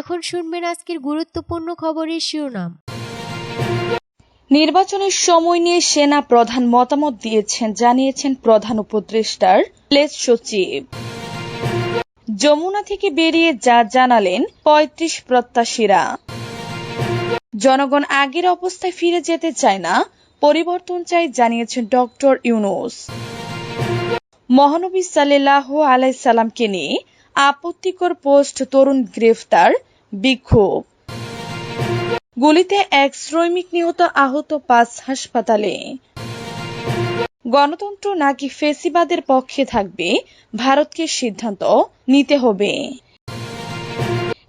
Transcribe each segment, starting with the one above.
এখন শুনবেন আজকের গুরুত্বপূর্ণ খবরের শিরোনাম। নির্বাচনের সময় নিয়ে সেনা প্রধান মতামত দিয়েছেন, জানিয়েছেন প্রধান উপদেষ্টার প্লেস সচিব। যমুনা থেকে বেরিয়ে যা জানালেন পঁয়ত্রিশ প্রত্যাশীরা। জনগণ আগের অবস্থায় ফিরে যেতে চায় না, পরিবর্তন চাই জানিয়েছেন ডক্টর ইউনুস। মহানবী সাল্লাহ আলাইসাল্লামকে নিয়ে আপত্তিকর পোস্ট তরুণ গ্রেফতার, বিক্ষোভ। গুলিতে এক শ্রমিক নিহত আহত পাঁচ হাসপাতালে। গণতন্ত্র নাকি ফেসিবাদের পক্ষে থাকবে? ভারতকে সিদ্ধান্ত নিতে হবে।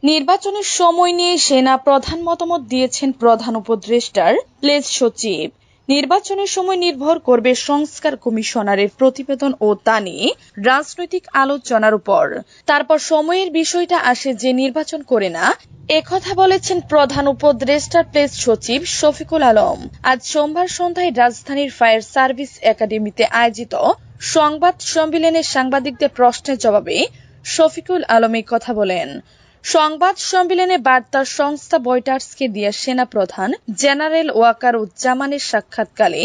নির্বাচনের সময় নিয়ে সেনা প্রধান মতামত দিয়েছেন প্রধান উপদেষ্টার প্লেস সচিব। নির্বাচনের সময় নির্ভর করবে সংস্কার কমিশনারের প্রতিবেদন ও তা নিয়ে রাজনৈতিক আলোচনার উপর। তারপর সময়ের বিষয়টা আসে যে নির্বাচন করে না, একথা বলেছেন প্রধান উপদেষ্টার প্লেস সচিব শফিকুল আলম। আজ সোমবার সন্ধ্যায় রাজধানীর ফায়ার সার্ভিস একাডেমিতে আয়োজিত সংবাদ সম্মেলনে সাংবাদিকদের প্রশ্নের জবাবে শফিকুল আলম কথা বলেন। সংবাদ সম্মেলনে বার্তা সংস্থা বয়টার্সকে দিয়ে সেনা প্রধান জেনারেল ওয়াকার উজ্জামানের সাক্ষাৎকালে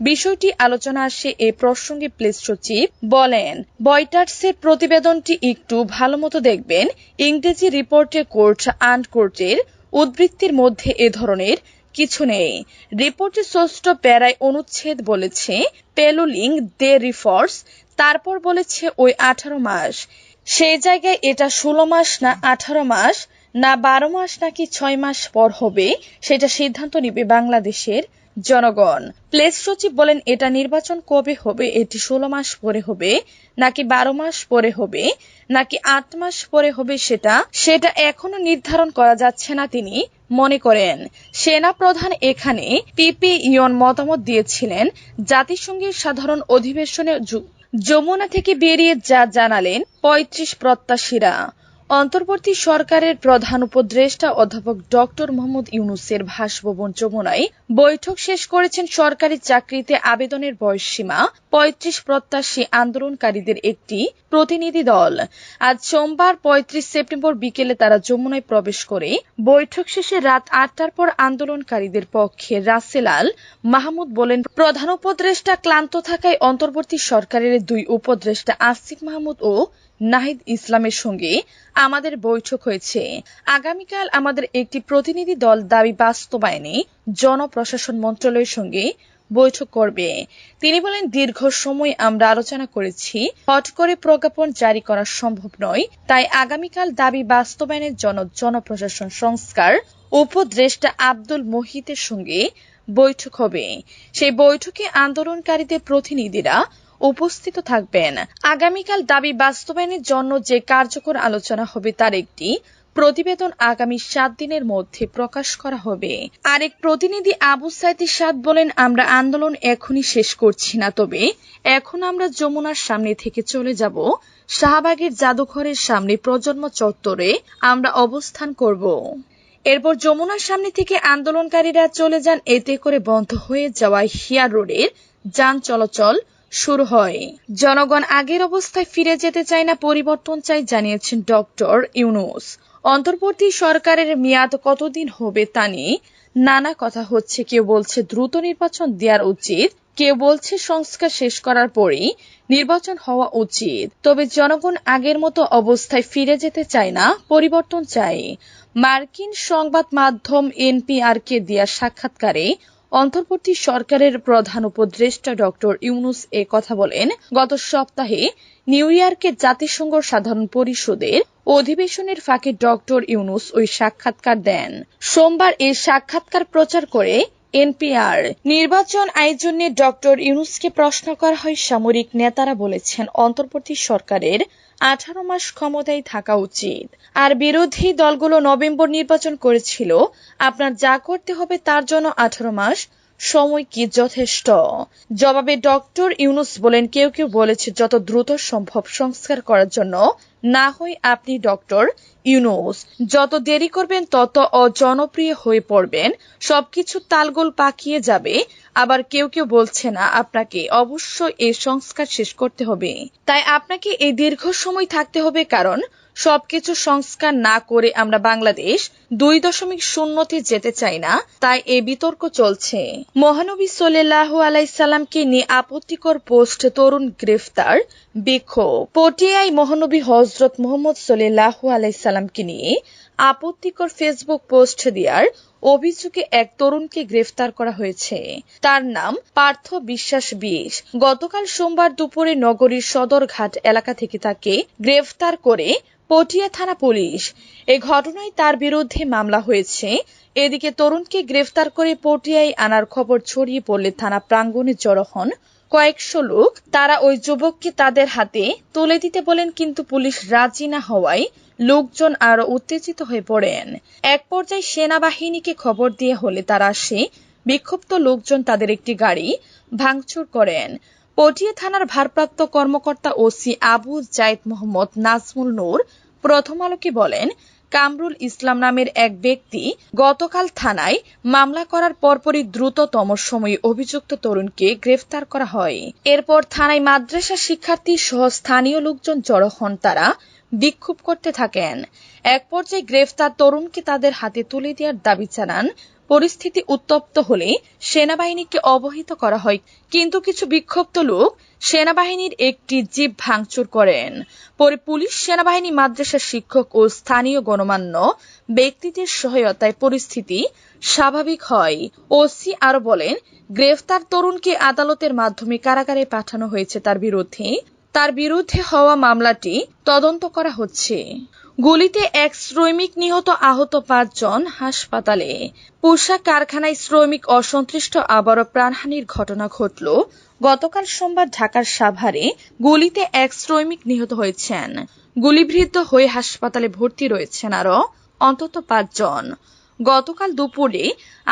বিষয়টি আলোচনা আসে এ প্রসঙ্গে প্লেস সচিব বলেন, বয়টার্সের প্রতিবেদনটি একটু ভালোমতো দেখবেন। ইংরেজি রিপোর্টে কোর্ট আন্ড কোর্টের উদ্বৃত্তির মধ্যে এ ধরনের কিছু নেই। রিপোর্টে ষষ্ঠ প্যারায় অনুচ্ছেদ বলেছে, পেলুলিং, দে রিফর্স তারপর বলেছে, ওই আঠারো মাস। সেই জায়গায় এটা ষোলো মাস না আঠারো মাস, না বারো মাস নাকি ছয় মাস পর হবে, সেটা সিদ্ধান্ত নিবে বাংলাদেশের জনগণ। প্লেস সচিব বলেন, এটা নির্বাচন কবে হবে? এটি ষোলো মাস পরে হবে, নাকি বারো মাস পরে হবে, নাকি আট মাস পরে হবে সেটা সেটা এখনও নির্ধারণ করা যাচ্ছে না তিনি মনে করেন। সেনা প্রধান এখানে পিপি ইয়ন মতামত দিয়েছিলেন, জাতিসংঘের সাধারণ অধিবেশনে যমুনা থেকে বেরিয়ে যা জানালেন পঁয়ত্রিশ প্রত্যাশীরা। অন্তর্বর্তী সরকারের প্রধান উপদেষ্টা অধ্যাপক ডক্টর মোহাম্মদ ইউনুসের বাসভবন যমুনায় বৈঠক শেষ করেছেন সরকারি চাকরিতে আবেদনের বয়সসীমা, পঁয়ত্রিশ প্রত্যাশী আন্দোলনকারীদের একটি প্রতিনিধি দল। আজ সোমবার পঁয়ত্রিশ সেপ্টেম্বর বিকেলে তারা যমুনায় প্রবেশ করে বৈঠক শেষে রাত আটটার পর আন্দোলনকারীদের পক্ষে রাসেলাল মাহমুদ বলেন, প্রধান উপদেষ্টা ক্লান্ত থাকায় অন্তর্বর্তী সরকারের দুই উপদেষ্টা আসিফ মাহমুদ ও নাহিদ ইসলামের সঙ্গে আমাদের বৈঠক হয়েছে। আগামীকাল আমাদের একটি প্রতিনিধি দল দাবি বাস্তবায়নে জনপ্রশাসন মন্ত্রণালয়ের সঙ্গে বৈঠক করবে। তিনি বলেন, দীর্ঘ সময় আমরা আলোচনা করেছি, হট করে প্রজ্ঞাপন জারি করা সম্ভব নয়, তাই আগামীকাল দাবি বাস্তবায়নের জন্য জনপ্রশাসন সংস্কার উপদেষ্টা আব্দুল মোহিতের সঙ্গে বৈঠক হবে। সেই বৈঠকে আন্দোলনকারীদের প্রতিনিধিরা উপস্থিত থাকবেন। আগামীকাল দাবি বাস্তবায়নের জন্য যে কার্যকর আলোচনা হবে তার একটি প্রতিবেদন আগামী সাত দিনের মধ্যে প্রকাশ করা হবে। আরেক প্রতিনিধি আবু সাইদি সাদ বলেন, আমরা আন্দোলন এখনই শেষ করছি না, তবে এখন আমরা যমুনার সামনে থেকে চলে যাব। শাহবাগের জাদুঘরের সামনে প্রজন্ম চত্বরে আমরা অবস্থান করব। এরপর যমুনার সামনে থেকে আন্দোলনকারীরা চলে যান। এতে করে বন্ধ হয়ে যাওয়া হিয়ার রোডের যান চলাচল শুরু হয়। জনগণ আগের অবস্থায় ফিরে যেতে চায় না পরিবর্তন চাই জানিয়েছেন ডক্টর ইউনুস। অন্তর্বর্তী সরকারের মেয়াদ কতদিন হবে তা নিয়ে নানা কথা হচ্ছে। কেউ বলছে দ্রুত নির্বাচন দেওয়ার উচিত, কেউ বলছে সংস্কার শেষ করার পরেই নির্বাচন হওয়া উচিত। তবে জনগণ আগের মতো অবস্থায় ফিরে যেতে চায় না পরিবর্তন চাই মার্কিন সংবাদ মাধ্যম এনপিআরকে দেয়া সাক্ষাৎকারে অন্তর্বর্তী সরকারের প্রধান উপদেষ্টা ডক্টর ইউনুস এ কথা বলেন, গত সপ্তাহে নিউ ইয়র্কে জাতিসংঘ সাধারণ পরিষদের অধিবেশনের ফাঁকে ডক্টর ইউনুস ওই সাক্ষাৎকার দেন। সোমবার এই সাক্ষাৎকার প্রচার করে এনপিআর নির্বাচন আয়োজনে ডক্টর ইউনুসকে প্রশ্ন করা হয়, সামরিক নেতারা বলেছেন, অন্তর্বর্তী সরকারের আঠারো মাস ক্ষমতায় থাকা উচিত। আর বিরোধী দলগুলো নভেম্বর নির্বাচন করেছিল, আপনার যা করতে হবে তার জন্য আঠারো মাস, সময় কি যথেষ্ট? জবাবে ডক্টর ইউনুস বলেন, কেউ কেউ বলেছে, যত দ্রুত সম্ভব সংস্কার করার জন্য না হয় আপনি ডক্টর ইউনুস। যত দেরি করবেন, তত অজনপ্রিয় হয়ে পড়বেন। সবকিছু তালগোল পাকিয়ে যাবে। আবার কেউ কেউ বলছে না, আপনাকে অবশ্যই এই সংস্কার শেষ করতে হবে। তাই আপনাকে এই দীর্ঘ সময় থাকতে হবে, কারণ সবকিছু সংস্কার না করে আমরা বাংলাদেশ দুই দশমিক শূন্যতে যেতে চাই না, তাই এ বিতর্ক চলছে। মহানবী সোল্লাহ আলাইসাল্লামকে নিয়ে আপত্তিকর পোস্ট তরুণ গ্রেফতার, বিক্ষোভ। পটিয়ায় মহানবী হজরত মোহাম্মদ সোল্লাহ আলাইসাল্লামকে নিয়ে আপত্তিকর ফেসবুক পোস্ট দেওয়ার অভিযোগে এক তরুণকে গ্রেফতার করা হয়েছে। তার নাম পার্থ বিশ্বাস বিশ। গতকাল সোমবার দুপুরে নগরীর সদরঘাট এলাকা থেকে তাকে গ্রেফতার করে পটিয়া থানা পুলিশ। এ ঘটনায় তার বিরুদ্ধে মামলা হয়েছে। এদিকে তরুণকে গ্রেফতার করে পটিয়ায় আনার খবর ছড়িয়ে পড়লে থানা প্রাঙ্গণে জড়ো হন কয়েকশো লোক। তারা ওই যুবককে তাদের হাতে তুলে দিতে বলেন, কিন্তু পুলিশ রাজি না হওয়ায় লোকজন আরও উত্তেজিত হয়ে পড়েন। এক পর্যায়ে সেনাবাহিনীকে খবর দিয়ে হলে তারা আসে, বিক্ষুব্ধ লোকজন তাদের একটি গাড়ি ভাঙচুর করেন। পটিয়া থানার ভারপ্রাপ্ত কর্মকর্তা ওসি আবু জায়েদ মোহাম্মদ নাজমুল নূর প্রথম আলোকে বলেন, কামরুল ইসলাম নামের এক ব্যক্তি গতকাল থানায় মামলা করার পরপরই দ্রুততম সময়ে অভিযুক্ত তরুণকে গ্রেফতার করা হয়। এরপর থানায় মাদ্রাসা শিক্ষার্থী সহ স্থানীয় লোকজন জড়ো হন তারা বিক্ষোভ করতে থাকেন। এক পর্যায়ে গ্রেফতার তরুণকে তাদের হাতে তুলে দেওয়ার দাবি জানান পরিস্থিতি উত্তপ্ত হলে সেনাবাহিনীকে অবহিত করা হয়। কিন্তু কিছু বিক্ষুব্ধ লোক সেনাবাহিনীর একটি জিপ ভাঙচুর করেন। পরে পুলিশ, সেনাবাহিনী মাদ্রাসা শিক্ষক ও স্থানীয় গণমান্য ব্যক্তিদের সহায়তায় পরিস্থিতি স্বাভাবিক হয়। ওসি আরও বলেন, গ্রেফতার তরুণকে আদালতের মাধ্যমে কারাগারে পাঠানো হয়েছে। তার বিরুদ্ধে তার বিরুদ্ধে হওয়া মামলাটি তদন্ত করা হচ্ছে। গুলিতে এক শ্রমিক নিহত আহত পাঁচজন হাসপাতালে। পোশাক কারখানায় শ্রমিক অসন্তুষ্ট আবারও প্রাণহানির ঘটনা ঘটল। গতকাল সোমবার ঢাকার সাভারে গুলিতে এক শ্রমিক নিহত হয়েছেন। গুলিবিদ্ধ হয়ে হাসপাতালে ভর্তি রয়েছেন আরও অন্তত পাঁচজন। গতকাল দুপুরে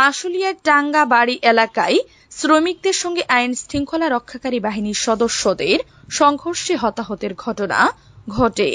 আশুলিয়ার টাঙ্গা বাড়ি এলাকায় শ্রমিকদের সঙ্গে আইন শৃঙ্খলা রক্ষাকারী বাহিনীর সদস্যদের সংঘর্ষে হতাহতের ঘটনা ঘটে।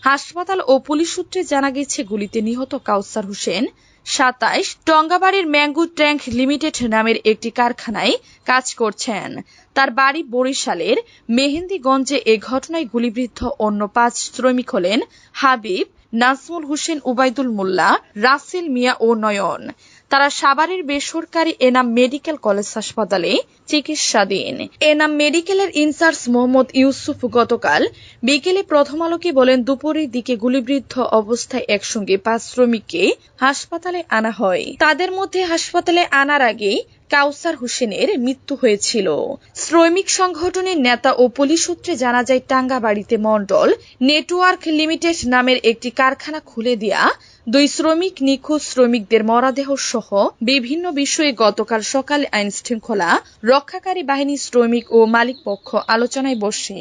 হাসপাতাল ও পুলিশ সূত্রে জানা গেছে, গুলিতে নিহত কাউসার হোসেন সাতাইশ, টঙ্গাবাড়ির ম্যাঙ্গু ট্যাঙ্ক লিমিটেড নামের একটি কারখানায় কাজ করছেন। তার বাড়ি বরিশালের মেহেন্দিগঞ্জে এ ঘটনায় গুলিবিদ্ধ অন্য পাঁচ শ্রমিক হলেন হাবিব নাজমুল হোসেন উবাইদুল মোল্লা, রাসেল মিয়া ও নয়ন। তারা সাভারের বেসরকারি এনাম মেডিকেল কলেজ হাসপাতালে চিকিৎসাধীন। এনাম মেডিকেলের ইনচার্জ মোহাম্মদ ইউসুফ গতকাল বিকেলে প্রথম আলোকে বলেন, দুপুরের দিকে গুলিবিদ্ধ অবস্থায় একসঙ্গে পাঁচ শ্রমিককে হাসপাতালে আনা হয়। তাদের মধ্যে হাসপাতালে আনার আগেই কাউসার হোসেনের মৃত্যু হয়েছিল। শ্রমিক সংগঠনের নেতা ও পুলিশ সূত্রে জানা যায়, টাঙ্গাবাড়িতে মন্ডল নেটওয়ার্ক লিমিটেড নামের একটি কারখানা খুলে দেয়া দুই শ্রমিক নিখোঁজ শ্রমিকদের মরাদেহ সহ বিভিন্ন বিষয়ে গতকাল সকালে আইন শৃঙ্খলা রক্ষাকারী বাহিনী শ্রমিক ও মালিক পক্ষ আলোচনায় বসে।